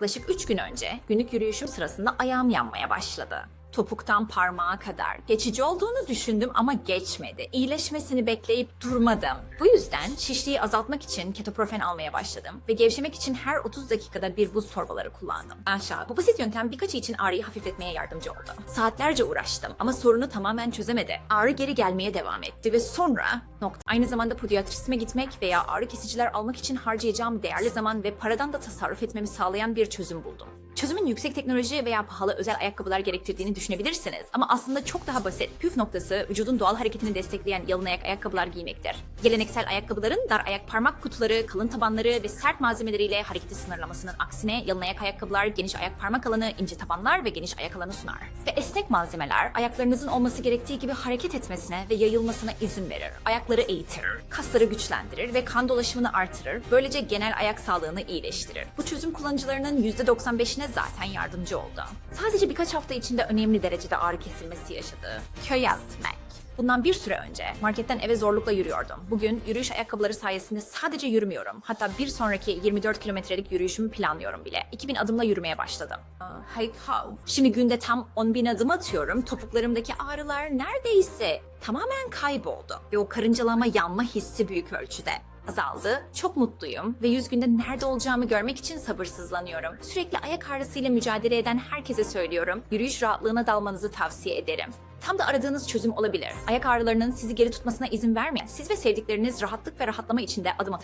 Yaklaşık 3 gün önce günlük yürüyüşüm sırasında ayağım yanmaya başladı. Topuktan parmağa kadar. Geçici olduğunu düşündüm ama geçmedi. İyileşmesini bekleyip durmadım. Bu yüzden şişliği azaltmak için ketoprofen almaya başladım. Ve gevşemek için her 30 dakikada bir buz torbaları kullandım. Aşağı. Bu basit yöntem birkaç için ağrıyı hafifletmeye yardımcı oldu. Saatlerce uğraştım ama sorunu tamamen çözemedi. Ağrı geri gelmeye devam etti ve sonra nokta. Aynı zamanda podiatristime gitmek veya ağrı kesiciler almak için harcayacağım değerli zaman ve paradan da tasarruf etmemi sağlayan bir çözüm buldum. Çözümün yüksek teknoloji veya pahalı özel ayakkabılar gerektirdiğini düşünebilirsiniz ama aslında çok daha basit. Püf noktası vücudun doğal hareketini destekleyen yalın ayak ayakkabılar giymektir. Geleneksel ayakkabıların dar ayak parmak kutuları, kalın tabanları ve sert malzemeleriyle hareketi sınırlamasının aksine yalın ayak ayakkabılar geniş ayak parmak alanı, ince tabanlar ve geniş ayak alanı sunar. Ve esnek malzemeler ayaklarınızın olması gerektiği gibi hareket etmesine ve yayılmasına izin verir. Ayakları eğitir, kasları güçlendirir ve kan dolaşımını artırır. Böylece genel ayak sağlığını iyileştirir. Bu çözüm kullanıcılarının %95'ine zaten yardımcı oldu. Sadece birkaç hafta içinde önemli derecede ağrı kesilmesi yaşadı. Köyeltmek. Bundan bir süre önce marketten eve zorlukla yürüyordum. Bugün yürüyüş ayakkabıları sayesinde sadece yürümüyorum. Hatta bir sonraki 24 kilometrelik yürüyüşümü planlıyorum bile. 2000 adımla yürümeye başladım. Şimdi günde tam 10 bin adım atıyorum. Topuklarımdaki ağrılar neredeyse tamamen kayboldu. Ve o karıncalama yanma hissi büyük ölçüde azaldı. Çok mutluyum ve 100 günde nerede olacağımı görmek için sabırsızlanıyorum. Sürekli ayak ağrısıyla mücadele eden herkese söylüyorum. Yürüyüş rahatlığına dalmanızı tavsiye ederim. Tam da aradığınız çözüm olabilir. Ayak ağrılarının sizi geri tutmasına izin vermeyin. Siz ve sevdikleriniz rahatlık ve rahatlama içinde adım atabilirsiniz.